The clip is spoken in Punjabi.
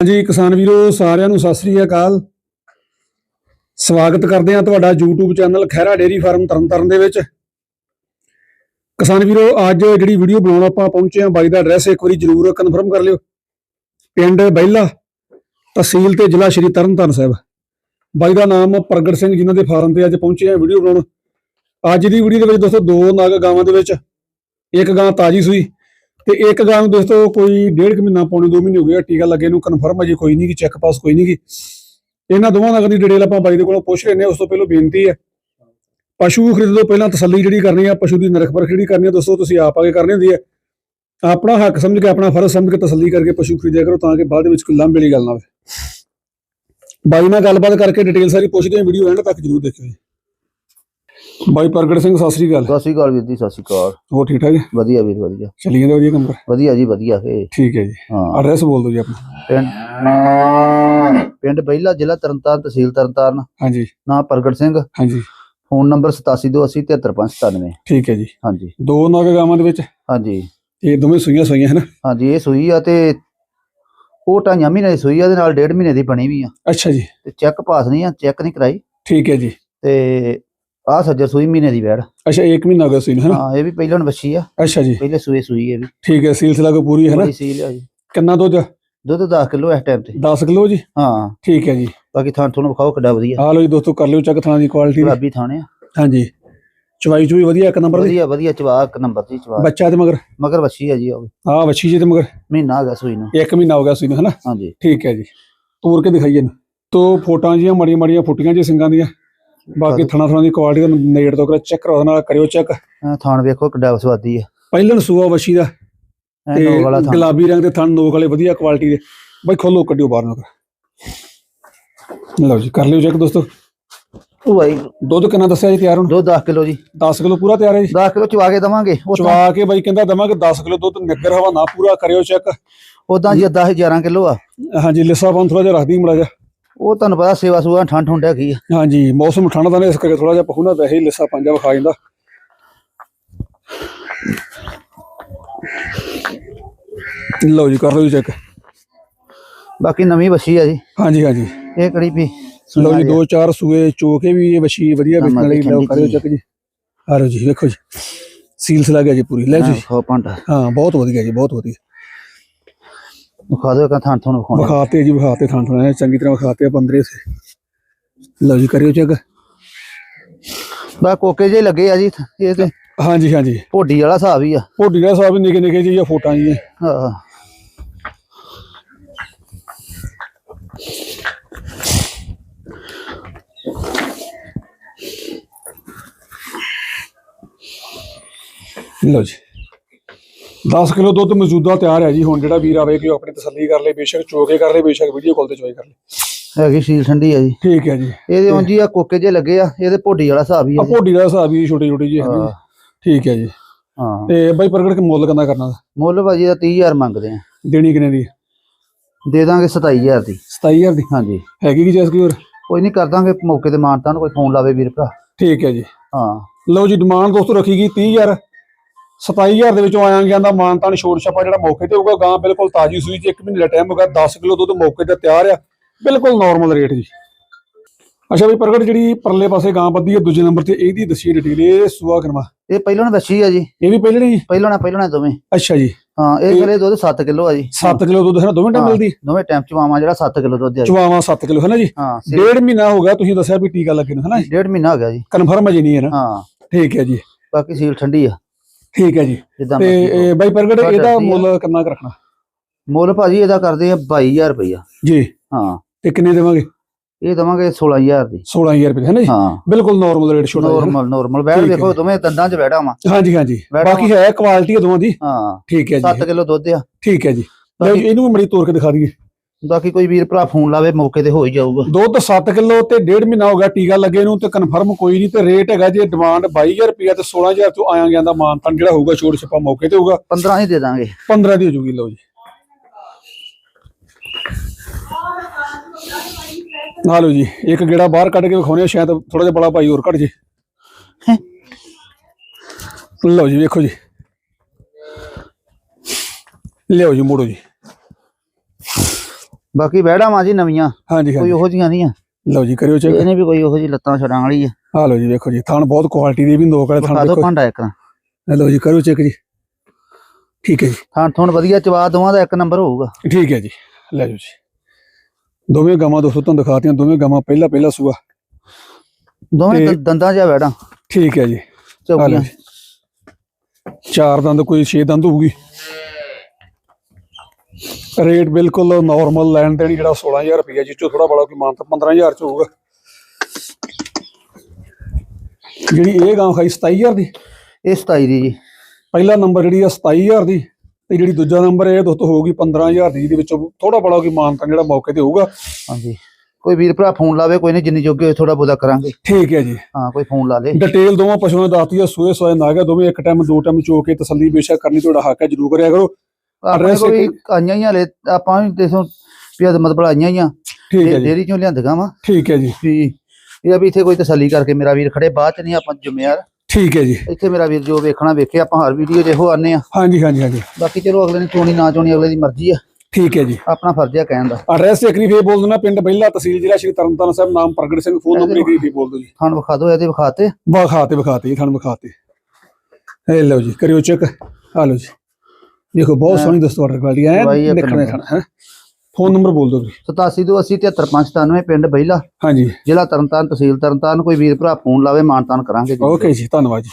ਹਾਂਜੀ, ਕਿਸਾਨ ਵੀਰੋ, ਸਾਰਿਆਂ ਨੂੰ ਸਤਿ ਸ੍ਰੀ ਅਕਾਲ। ਸਵਾਗਤ ਕਰਦੇ ਹਾਂ ਤੁਹਾਡਾ YouTube channel Khaira dairy farm Tarn Taran ਦੇ ਵਿੱਚ। ਕਿਸਾਨ ਵੀਰੋ, ਅੱਜ ਜਿਹੜੀ ਵੀਡੀਓ ਬਣਾਉਣ ਆਪਾਂ ਪਹੁੰਚੇ ਹਾਂ, ਬਾਈ ਦਾ ਐਡਰੈਸ ਇੱਕ ਵਾਰੀ ਜਰੂਰ ਕਨਫਰਮ ਕਰ ਲਿਓ। ਪਿੰਡ ਬਹਿਲਾ ਤਹਿਸੀਲ ਤੇ ਜ਼ਿਲ੍ਹਾ ਸ਼੍ਰੀ ਤਰਨਤਾਰਨ ਸਾਹਿਬ। ਬਾਈ ਦਾ ਨਾਮ ਪ੍ਰਗਟ ਸਿੰਘ ਜਿਨ੍ਹਾਂ ਦੇ ਫਾਰਮ ਤੇ ਅੱਜ ਪਹੁੰਚੇ ਹਾਂ ਵੀਡੀਓ ਬਣਾਉਣ। ਅੱਜ ਦੀ ਵੀਡੀਓ ਦੇ ਵਿੱਚ ਦੋਸਤੋ, ਦੋ ਨਾਗ ਗਾਵਾਂ ਦੇ ਵਿੱਚ, ਇੱਕ ਗਾਂ ਤਾਜੀ ਸੂਈ ਤੇ ਇੱਕ ਗਾਂ ਨੂੰ ਦੋਸਤੋ ਕੋਈ ਡੇਢ ਕੁ ਮਹੀਨਾ ਪੌਣੇ 2 ਮਹੀਨੇ ਹੋ ਗਏ ਆ, ਟੀਕਾ ਲੱਗੇ ਨੂੰ ਕਨਫਰਮ ਅਜੇ ਕੋਈ ਨਹੀਂ ਕਿ ਚੈੱਕ ਪਾਸ ਕੋਈ ਨਹੀਂ ਗੀ। ਇਹਨਾਂ ਦੋਵਾਂ ਨਗਾਂ ਦੀ ਡਿਟੇਲ ਆਪਾਂ ਬਾਈ ਦੇ ਕੋਲੋਂ ਪੁੱਛ ਲੈਨੇ ਉਸ ਤੋਂ ਪਹਿਲਾਂ ਬੇਨਤੀ ਹੈ। ਪਸ਼ੂ ਖਰੀਦਣ ਤੋਂ ਪਹਿਲਾਂ ਤਸੱਲੀ ਜਿਹੜੀ ਕਰਨੀ ਆ ਪਸ਼ੂ ਦੀ ਨਰਖ ਪਰਖ ਜਿਹੜੀ ਕਰਨੀ ਆ ਦੋਸਤੋ ਤੁਸੀਂ ਆਪ ਆ ਕੇ ਕਰਨੀ ਹੁੰਦੀ ਹੈ। ਆਪਣਾ ਹੱਕ ਸਮਝ ਕੇ ਆਪਣਾ ਫਰਜ਼ ਸਮਝ ਕੇ ਤਸੱਲੀ ਕਰਕੇ ਪਸ਼ੂ ਖਰੀਦਿਆ ਕਰੋ ਤਾਂ ਕਿ ਬਾਅਦ ਦੇ ਵਿੱਚ ਕੋਈ ਲਾਂਭੇ ਵਾਲੀ ਗੱਲ ਨਾ ਹੋਵੇ। ਬਾਈ ਨਾਲ ਗੱਲਬਾਤ ਕਰਕੇ ਡਿਟੇਲ ਸਾਰੀ ਪੁੱਛਦੇ ਹਾਂ ਵੀਡੀਓ ਐਂਡ ਤੱਕ ਜਰੂਰ ਦੇਖਿਓ ਜੀ। ਬਾਈ ਪ੍ਰਗਟ ਸਿੰਘ ਸਤਿ ਸ੍ਰੀ ਅਕਾਲ। ਸਤਿ ਸ਼੍ਰੀ ਅਕਾਲ ਵੀਰ ਜੀ ਸਤਿ ਸ਼੍ਰੀ ਅਕਾਲ। ਹੋਰ ਠੀਕ ਠਾਕ ਹੈ ਵਧੀਆ ਵੀਰ ਵਧੀਆ। ਚੱਲੀ ਜਾਂਦੇ ਵਧੀਆ ਕੰਮ ਕਰ ਵਧੀਆ ਜੀ ਵਧੀਆ ਫੇ। ਠੀਕ ਹੈ ਜੀ। ਹਾਂ। ਐਡਰੈਸ ਬੋਲ ਦਿਓ ਜੀ ਆਪਣਾ। ਪਿੰਡ ਪਿੰਡ ਬਹਿਲਾ ਜ਼ਿਲ੍ਹਾ ਤਰਨਤਾਰਨ ਤਹਿਸੀਲ ਤਰਨਤਾਰਨ। ਹਾਂਜੀ। ਨਾਮ ਪ੍ਰਗਟ ਸਿੰਘ। ਹਾਂਜੀ। ਫੋਨ ਨੰਬਰ 8728873597 ਠੀਕ ਹੈ ਜੀ। ਹਾਂਜੀ। ਦੋ ਨਗ ਗਾਵਾਂ ਦੇ ਵਿੱਚ? ਹਾਂਜੀ। ਇਹ ਦੋਵੇਂ ਸੂਈਆਂ ਸੂਈਆਂ ਹਨ। ਹਾਂਜੀ ਇਹ ਸੂਈ ਆ ਤੇ ਉਹ ਢਾਈਆਂ ਮਹੀਨੇ ਦੀ ਸੂਈ ਆ ਦੇ ਨਾਲ ਡੇਢ ਮਹੀਨੇ ਦੀ ਬਣੀ ਵੀ ਆ। ਅੱਛਾ ਜੀ। ਤੇ ਚੈੱਕ ਪਾਸ ਨਹੀਂ ਆ ਚੈੱਕ ਨਹੀਂ ਕਰਾਈ। ਠੀਕ ਹੈ ਜੀ। ਤੇ ਆ ਸੱਜਰ ਸੂਈ ਮਹੀਨੇ ਦੀ ਵੈੜ। ਅੱਛਾ 1 ਮਹੀਨਾ ਹੋ ਗਿਆ ਸੂਈ ਨੂੰ ਹੈ ਨਾ ਹਾਂ ਇਹ ਵੀ ਪਹਿਲਾਂ ਵੱਛੀ ਆ। ਅੱਛਾ ਜੀ। ਪਹਿਲੇ ਸੂਏ ਸੂਈ ਇਹ ਵੀ। ਠੀਕ ਹੈ ਸਿਲਸਿਲਾ ਕੋ ਪੂਰੀ ਹੈ ਨਾ ਬੜੀ ਸੀਲ ਆ ਜੀ। ਕਿੰਨਾ ਦੁੱਧ? ਦੁੱਧ 10 ਕਿਲੋ ਇਸ ਟਾਈਮ ਤੇ। 10 ਕਿਲੋ ਜੀ? ਹਾਂ। ਠੀਕ ਹੈ ਜੀ। ਬਾਕੀ ਥਾਂ ਤੁਹਾਨੂੰ ਵਿਖਾਓ ਕਿੱਡਾ ਵਧੀਆ। ਆ ਲਓ ਜੀ ਦੋਸਤੋ ਕਰ ਲਿਓ ਚੈੱਕ ਥਾਂ ਦੀ ਕੁਆਲਿਟੀ ਗੁਲਾਬੀ ਥਾਣੇ ਆ। ਹਾਂਜੀ। ਚਵਾਈ ਚੁਈ ਵਧੀਆ ਇੱਕ ਨੰਬਰ ਦੀ? ਵਧੀਆ ਵਧੀਆ ਚਵਾਕ ਨੰਬਰ ਦੀ ਚਵਾਕ। ਬੱਚਾ ਤੇ ਮਗਰ? ਮਗਰ ਵੱਛੀ ਆ ਜੀ ਉਹ ਵੀ। ਆ ਵੱਛੀ ਜੀ ਤੇ ਮਗਰ? ਮਹੀਨਾ ਹੋ ਗਿਆ ਸੂਈ ਨੂੰ। 1 ਮਹੀਨਾ ਹੋ ਗਿਆ ਸੂਈ ਨੂੰ ਹੈ ਨਾ ਹਾਂਜੀ। ਠੀਕ ਹੈ ਜੀ। ਤੋੜ ਕੇ ਦਿਖਾਈਏ ਨੂੰ ਤੋ ਫੋਟਾਂ ਜੀਆਂ ਮੜੀਆਂ ਮੜੀਆਂ ਫੁੱਟੀਆਂ ਜੀ ਸਿੰਘਾਂ ਦੀਆਂ। ਬਾਕੀ ਥਣਾ ਥਣਾ ਦੀ ਕੁਆਲਿਟੀ ਦਾ ਨੇੜ ਤੋਂ ਕਰ ਚੈੱਕ ਕਰੋ ਨਾਲ ਕਰਿਓ ਚੈੱਕ ਥਾਣ ਵੇਖੋ ਕਿੱਡਾ ਸਵਾਦੀ ਆ। ਪਹਿਲਣ ਸੂਆ ਵੱਛੀ ਦਾ ਤੇ ਗੁਲਾਬੀ ਰੰਗ ਦੇ ਥਣ ਨੋਕ ਵਾਲੇ ਵਧੀਆ ਕੁਆਲਿਟੀ ਦੇ। ਬਾਈ ਖੋਲੋ ਕੱਢਿਓ ਬਾਹਰ ਨੂੰ। ਲਓ ਜੀ ਕਰ ਲਿਓ ਚੈੱਕ ਦੋਸਤੋ। ਉਹ ਭਾਈ ਦੁੱਧ ਕਿੰਨਾ ਦੱਸਿਆ ਜੀ ਤਿਆਰ ਹੁਣ? ਦੋ 10 ਕਿਲੋ ਜੀ। 10 ਕਿਲੋ ਪੂਰਾ ਤਿਆਰ ਹੈ ਜੀ? 10 ਕਿਲੋ ਚਵਾ ਕੇ ਦਵਾਂਗੇ ਚਵਾ ਕੇ ਬਾਈ ਕਹਿੰਦਾ ਦਵਾਂਗੇ 10 ਕਿਲੋ ਦੁੱਧ ਨਿੱਗਰ ਹਵਾ ਨਾ ਪੂਰਾ ਕਰਿਓ ਚੈੱਕ ਉਦਾਂ ਜੀ 10 11 ਕਿਲੋ ਆ। ਹਾਂਜੀ ਲਿੱਸਾ ਪਾਉਣ ਥੋੜਾ ਜਿਹਾ ਰੱਖਦੀ ਮੜਾ ਜਾ ਉਹ ਤੁਹਾਨੂੰ ਪਤਾ ਸੇਵਾ ਸੂਆ ਠੰਡ ਠੁੰਡ ਹੈਗੀ ਆ। ਹਾਂਜੀ ਮੌਸਮ ਠੰਡ ਦਾ ਨੇ ਇਸ ਕਰਕੇ ਥੋੜਾ ਜਿਹਾ ਪਖੂਨਾ ਵੈਸੇ ਹੀ ਲਿੱਸਾ ਪੰਜਾ ਵਿਖਾ ਜਾਂਦਾ ਲਓ ਜੀ ਕਰ ਲਓ ਜੀ ਚੈੱਕ ਬਾਕੀ ਨਵੀਂ ਵੱਛੀ ਆ ਜੀ। ਹਾਂਜੀ ਹਾਂਜੀ। ਇਹ ਕਿਹੜੀ ਵੀ? ਲਓ ਜੀ ਦੋ ਚਾਰ ਸੂਏ ਚੋਕੇ ਵੀ ਇਹ ਵਸ਼ੀ ਵਧੀਆ ਵੇਚਣ ਵਾਲੀ ਲਓ ਕਰਿਓ ਚੈੱਕ ਜੀ। ਆ ਲਓ ਜੀ ਵੇਖੋ ਜੀ। ਸੀਲਸ ਲੱਗ ਗਿਆ ਜੀ ਪੂਰੀ। ਲੈ ਜੀ। ਹਾਂ ਬਹੁਤ ਵਧੀਆ ਜੀ ਬਹੁਤ ਵਧੀਆ। ਵਿਖਾ ਦਿਓ ਕਾ ਥਾਂ ਤੁਹਾਨੂੰ ਵਿਖਾਉਣਾ। ਵਿਖਾਤੇ ਜੀ ਵਿਖਾਤੇ ਥਾਂ ਥਾਂ ਚੰਗੀ ਤਰ੍ਹਾਂ ਵਿਖਾਤੇ ਆ ਬੰਦਰੇ ਸੇ ਲਓ ਜੀ ਕਰਿਓ ਚੈੱਕ। ਬਾ ਕੋਕੇ ਜੇ ਲੱਗੇ ਆ ਜੀ ਇਹ ਤੇ ਹਾਂਜੀ ਹਾਂਜੀ। ਭੋਡੀ ਵਾਲਾ ਹਿਸਾਬ ਹੀ ਆ। ਭੋਡੀ ਦਾ ਸਾਹਿਬ ਨਿੱਕੇ ਨਿੱਕੇ ਜੀ ਆ ਫੋਟਾਂ ਜੀ ਇਹ। ਹਾਂ। ਲਓ ਜੀ। 10 ਕਿਲੋ ਦੁੱਧ ਮੌਜੂਦਾ ਤਿਆਰ ਹੈ ਜੀ। ਹੁਣ ਜਿਹੜਾ ਵੀਰ ਆਵੇ ਕਿ ਉਹ ਆਪਣੀ ਤਸੱਲੀ ਕਰ ਲੇ ਬੇਸ਼ੱਕ ਚੋਕੇ ਕਰ ਲੇ ਬੇਸ਼ੱਕ ਵੀਡੀਓ ਕਾਲ ਤੇ ਚੋਏ ਕਰ ਲੇ। ਹੈਗੀ ਸ਼ੀਲ ਠੰਡੀ ਆ ਜੀ। ਠੀਕ ਹੈ ਜੀ। ਇਹਦੇ ਉਂਝ ਹੀ ਆ ਕੋਕੇ ਜੇ ਲੱਗੇ ਆ ਇਹਦੇ ਭੋਡੀ ਵਾਲਾ ਹਿਸਾਬ ਹੀ ਆ ਆ ਦਾ ਹਿਸਾਬ ਵੀ ਛੋਟੀ ਛੋਟੀ ਜੀ ਹੈ ਹਾਂ। ਠੀਕ ਹੈ ਜੀ। ਹਾਂ। ਤੇ ਬਾਈ ਪ੍ਰਗਟ ਕੇ ਮੁੱਲ ਕਿੰਨਾ ਕਰਨਾ? ਮੁੱਲ ਭਾਜੀ ਦਾ 30000 ਮੰਗਦੇ ਆ। ਦੇਣੀ ਕਿੰਨੇ ਦੀ? ਦੇ ਦਾਂਗੇ 27000 ਦੀ। 27000 ਦੀ? ਹਾਂਜੀ। ਹੈਗੀ ਕੀ ਜੈਸ ਕੀ ਹੋਰ? ਕੋਈ ਨਹੀਂ ਕਰ ਦਾਂਗੇ ਮੌਕੇ ਤੇ ਮਾਨਤਾ ਨੂੰ ਕੋਈ ਫੋਨ ਲਾਵੇ ਵੀਰ ਭਰਾ। ਠੀਕ ਹੈ ਜੀ। ਹਾਂ। ਲਓ ਜੀ ਡਿਮਾਂਡ ਦੋਸਤੋ ਰੱਖੀ ਗਈ 30000 27000 ਦੇ ਵਿੱਚੋਂ ਆਇਆ ਗਿਆ ਦਾ ਮਾਨਤਾਨ ਛੋੜ ਛਪਾ ਜਿਹੜਾ ਮੌਕੇ ਤੇ ਹੋਊਗਾ ਗਾਂ ਬਿਲਕੁਲ ਤਾਜੀ ਸੂਈ ਚ 1 ਮਹੀਨੇ ਦਾ ਟਾਈਮ ਹੋਗਾ 10 ਕਿਲੋ ਦੁੱਧ ਮੌਕੇ ਤੇ ਤਿਆਰ ਆ ਬਿਲਕੁਲ ਨਾਰਮਲ ਰੇਟ ਜੀ। ਅੱਛਾ ਵੀ ਪ੍ਰਗਟ ਜਿਹੜੀ ਪਰਲੇ ਪਾਸੇ ਗਾਂ ਬੱਦੀ ਹੈ ਦੂਜੇ ਨੰਬਰ ਤੇ ਇਹਦੀ ਦੱਸੀ ਡਿਟੇਲ ਇਹ ਸੂਆ ਕਰਮਾ ਇਹ ਪਹਿਲਾਂ ਨਾ ਵੱਛੀ ਆ ਜੀ। ਇਹ ਵੀ ਪਹਿਲੇ ਨਹੀਂ ਪਹਿਲਾਂ ਨਾ ਪਹਿਲਾਂ ਨਾ ਦੋਵੇਂ। ਅੱਛਾ ਜੀ। ਹਾਂ ਇਹ ਕਰੇ ਦੁੱਧ 7 ਕਿਲੋ ਆ ਜੀ। 7 ਕਿਲੋ ਦੁੱਧ ਹੈ ਨਾ ਦੋਵੇਂ ਟਾਈਮ ਹਾਂ। ਮਿਲਦੀ? ਦੋਵੇਂ ਟਾਈਮ ਚਵਾਵਾ ਜਿਹੜਾ 7 ਕਿਲੋ ਦੁੱਧ ਆ ਜੀ। ਚਵਾਵਾ 7 ਕਿਲੋ ਹੈ ਨਾ ਜੀ? ਹਾਂ ਡੇਢ ਮਹੀਨਾ ਹੋ ਗਿਆ ਤੁਸੀਂ ਦੱਸਿਆ ਵੀ ਟੀਕਾ ਲੱਗੇ ਨੂੰ ਹੈ ਨਾ ਡੇਢ ਮਹੀਨਾ ਹੋ ਗਿਆ ਜੀ। ਕਨਫਰਮ ਅਜੇ ਨਹੀਂ ਹੈ ਨਾ। ਹਾਂ। ਠੀਕ ਹੈ ਜੀ। ਬਾਕੀ ਸੀਲ ਠੰਡੀ ਆ। ਠੀਕ ਹੈ ਜੀ। ਜਿੱਦਾਂ ਤੇ ਮਰਜ਼ੀ। ਇਹ ਬਾਈ ਪ੍ਰਗਟ ਤੁਹਾਡਾ ਇਹਦਾ। ਮੁੱਲ ਕਿੰਨਾ ਕੁ ਰੱਖਣਾ? ਮੁੱਲ ਭਾਜੀ ਇਹਦਾ ਕਰਦੇ ਆ 22000 ਰੁਪਇਆ ਜੀ। ਹਾਂ। ਤੇ ਕਿੰਨੇ ਦੇਵਾਂਗੇ? ਇਹ ਦਵਾਂਗੇ 16000 ਦੀ। 16000 ਰੁਪਏ ਹੈ ਨਾ ਜੀ? ਹਾਂ। ਬਿਲਕੁਲ ਨਾਰਮਲ ਰੇਟ ਛੋਟਾ ਜਿਹਾ। ਨੋਰਮਲ ਨੋਰਮਲ ਬੈਠ ਠੀਕ ਹੈ ਦੇਖੋ। ਦੋਵੇਂ ਦੰਦਾਂ 'ਚ ਬੈਠਾ ਵਾ। ਹਾਂਜੀ ਹਾਂਜੀ। ਬਾਕੀ ਹੈ ਕੁਆਲਿਟੀ ਦੋਵਾਂ ਦੀ। ਹਾਂ। ਠੀਕ ਹੈ 7 ਜੀ ਕਿਲੋ ਦੁੱਧ ਆ। ਠੀਕ ਹੈ ਜੀ। ਲਓ ਜੀ, ਬਾਕੀ- ਇਹਨੂੰ ਵੀ ਮੜੀ ਤੋੜ ਕੇ ਦਿਖਾ ਦਈਏ। ਬਾਕੀ ਕੋਈ ਵੀਰ ਭਰਾ ਫੋਨ ਲਾਵੇ ਮੌਕੇ ਤੇ ਹੋ ਹੀ ਜਾਊਗਾ। ਦੁੱਧ 7 ਕਿਲੋ ਤੇ ਡੇਢ ਮਹੀਨਾ ਹੋ ਗਿਆ ਟੀਕਾ ਲੱਗੇ ਨੂੰ ਤੇ ਕਨਫਰਮ ਕੋਈ ਨਹੀਂ ਤੇ ਰੇਟ ਹੈਗਾ ਜੇ ਡਿਮਾਂਡ 22000 ਰੁਪਇਆ ਤੇ 16000 ਤੋਂ ਆਇਆ ਗਿਆ ਦਾ ਮਾਨਤਨ ਜਿਹੜਾ ਹੋਊਗਾ ਛੋੜ ਛੱਪਾ ਮੌਕੇ ਤੇ ਹੋਊਗਾ। 15 ਹੀ ਦੇ ਦਾਂਗੇ। 15 ਦੀ ਹੋ ਜੂਗੀ ਲਓ ਜੀ। ਆ ਲਓ ਜੀ ਇੱਕ ਗੇੜਾ ਬਾਹਰ ਕੱਢ ਕੇ ਵਿਖਾਉਣੇ ਸ਼ਾਇਦ ਥੋੜਾ ਜਿਹਾ ਬੜਾ ਭਾਈ ਹੋਰ ਕੱਢ ਜੇ। ਲਓ ਜੀ ਵੇਖੋ ਜੀ। ਲਿਓ ਜੀ ਮੋੜੋ ਜੀ। ਬਾਕੀ ਵਹਿੜਾਂ ਵਾਂ ਜੀ ਨਵੀਆਂ ਹਾਂਜੀ ਕੋਈ ਹਾਂਜੀ। ਉਹੋ ਜੀਆਂ ਨਹੀਂ ਆ। ਲਓ ਜੀ ਕਰਿਓ ਚੈੱਕ ਇਹਨੇ ਵੀ ਕੋਈ ਉਹੋ ਜੀ ਲੱਤਾਂ ਛਡਾਂ ਵਾਲੀ ਆ। ਆ ਲਓ ਜੀ ਵੇਖੋ ਜੀ ਥਣ ਬਹੁਤ ਕੁਆਲਿਟੀ ਦੀ ਵੀ ਨੋਕ ਵਾਲੇ ਥਣ ਦੇਖੋ। ਭਾਂਡਾ ਇੱਕ ਨਾ। ਇਹ ਲਓ ਜੀ ਕਰਿਓ ਚੈੱਕ ਜੀ। ਠੀਕ ਹੈ ਜੀ। ਥਾਂ ਥੁਣ ਵਧੀਆ ਚਵਾ ਦੋਵਾਂ ਦਾ ਇੱਕ ਨੰਬਰ ਹੋਊਗਾ। ਠੀਕ ਹੈ ਜੀ ਲੈ ਜਾਓ ਜੀ। ਦੋਵੇਂ ਗਾਵਾਂ ਦੋਸਤੋ ਤੁਹਾਨੂੰ ਦਿਖਾਤੀਆਂ ਦੋਵੇਂ ਗਾਵਾਂ ਪਹਿਲਾ ਪਹਿਲਾ ਸੂਆ। ਦੋਵੇਂ ਤੇ- ਦ- ਦੰਦਾਂ ਜਾਂ ਵਹਿੜਾਂ ਠੀਕ ਹੈ ਜੀ। ਆ ਲਓ ਚੌਕੀਆਂ। ਜੀ। ਚਾਰ ਦੰਦ ਕੋਈ ਛੇ ਦੰਦ ਹੋਊਗੀ। ਰੇਟ ਬਿਲਕੁਲ ਨਾਰਮਲ ਲੈਣ ਦੇਣੀ ਜਿਹੜਾ 16000 ਰੁਪਏ ਜਿਸ ਚੋਂ ਥੋੜਾ ਬੜਾ ਕੋਈ ਮਾਨ ਤਾਂ 15000 ਚ ਹੋਊਗਾ। ਜਿਹੜੀ ਇਹ ਗਾਂ ਖਾਈ 27000 ਦੀ? ਇਹ 27 ਦੀ ਜੀ। ਪਹਿਲਾ ਨੰਬਰ ਜਿਹੜੀ ਆ 27000 ਦੀ ਤੇ ਜਿਹੜੀ ਦੂਜਾ ਨੰਬਰ ਇਹ ਦੋਸਤੋ ਹੋਊਗੀ 15000 ਦੀ ਜਿਹਦੇ ਵਿੱਚੋਂ ਥੋੜਾ ਬੜਾ ਕੋਈ ਮਾਨ ਤਾਂ ਜਿਹੜਾ ਮੌਕੇ ਤੇ ਹੋਊਗਾ। ਹਾਂਜੀ। ਕੋਈ ਵੀਰ ਭਰਾ ਫੋਨ ਲਾਵੇ ਕੋਈ ਨਹੀਂ ਜਿੰਨੀ ਜੋਗੇ ਹੋਏ ਥੋੜਾ ਬੋਦਾ ਕਰਾਂਗੇ। ਠੀਕ ਹੈ ਜੀ। ਹਾਂ ਕੋਈ ਫੋਨ ਲਾ ਲੇ। ਡਿਟੇਲ ਦੋਵਾਂ ਪਸ਼ੂਆਂ ਦੀ ਦੱਸਤੀ ਆ ਸੂਏ ਸੋਏ ਨਾਗਾ ਦੋਵੇਂ ਇੱਕ ਟਾਈਮ ਦੋ ਟਾਈਮ ਚੋ ਕੇ ਤਸੱਲੀ ਬੇਸ਼ੱਕ ਕਰਨੀ ਤੁਹਾਡਾ ਹੱਕ ਹੈ ਜਰੂਰ ਕਰਿਆ ਕਰੋ। ਆਪਣੇ Address ਕੋਈ ਇੱਕ- ਆਈਆਂ ਹੀ ਹਲੇ ਆਪਾਂ ਵੀ ਦੇਖੋ ਵੀ ਇਹ ਮਤਲਬ ਆਈਆਂ ਹੀ ਆ। ਠੀਕ ਹੈ ਜੀ। ਡੇਰੀ ਚੋਂ ਲਿਆਂਦੀਆਂ ਵਾ। ਠੀਕ ਹੈ ਜੀ। ਵੀ ਇਹ ਆ ਵੀ ਇੱਥੇ ਕੋਈ ਤਸੱਲੀ ਕਰਕੇ ਮੇਰਾ ਵੀਰ ਖੜੇ ਬਾਅਦ ਚ ਨਹੀਂ ਆਪਾਂ ਜ਼ਿੰਮੇਵਾਰ। ਠੀਕ ਹੈ ਜੀ। ਇੱਥੇ ਮੇਰਾ ਵੀਰ ਜੋ ਵੇਖਣਾ ਵੇਖੇ ਆਪਾਂ ਹਰ ਵੀਡੀਓ ਜਿਹੋ ਆਨੇ ਆ। ਹਾਂਜੀ ਹਾਂਜੀ ਹਾਂਜੀ। ਬਾਕੀ ਚਲੋ ਅਗਲੇ ਨੇ ਚੋਣੀ ਨਾ ਚੋਣੀ ਅਗਲੇ ਦੀ ਮਰਜ਼ੀ ਆ। ਠੀਕ ਹੈ ਜੀ। ਆਪਣਾ ਫਰਜ਼ ਆ ਕਹਿਣ ਦਾ। ਐਡਰੈਸ ਇੱਕ ਵਾਰੀ ਫੇਰ ਬੋਲ ਦੇਣਾ ਪਿੰਡ ਬਹਿਲਾ ਤਹਿਸੀਲ ਜ਼ਿਲ੍ਹਾ ਸ਼੍ਰੀ ਤਰਨਤਾਰਨ ਸਾਹਿਬ ਨਾਮ ਪ੍ਰਗਟ ਸਿੰਘ ਫੋਨ ਨੰਬਰ ਇੱਕ ਫੇਰ ਬੋਲ ਦਿਓ ਜੀ? ਤੁਹਾਨੂੰ ਵਿਖਾ ਦਿਓ ਇਹਦੇ ਵਿਖਾਤੇ ਵਿਖਾਤੇ ਵਿਖਾਤੇ ਜੀ ਤੁਹਾਨੂੰ ਵਿਖਾਤੇ ਇਹ ਲਓ ਜੀ ਕਰਿਓ ਚੈੱਕ। ਆ ਲਓ ਜੀ। ਦੇਖੋ ਬਹੁਤ ਸੋਹਣੀ ਦੋਸਤੋ ਆਰਡਰ ਕੁਆਲਿਟੀ ਹੈ ਨੰਬਰ। ਖਾਣਾ ਹੈ? ਫੋਨ ਨੰਬਰ ਬੋਲ ਦਿਓ ਜੀ 8728735597 ਪਿੰਡ ਬਹਿਲਾ। ਹਾਂਜੀ। ਜ਼ਿਲ੍ਹਾ ਤਰਨਤਾਰਨ ਤਹਿਸੀਲ ਤਰਨਤਾਰਨ ਕੋਈ ਵੀਰ ਭਰਾ ਫੋਨ ਲਾਵੇ ਮਾਨਤਾਨ ਕਰਾਂਗੇ ਜੀ। ਓਕੇ ਜੀ ਧੰਨਵਾਦ ਜੀ।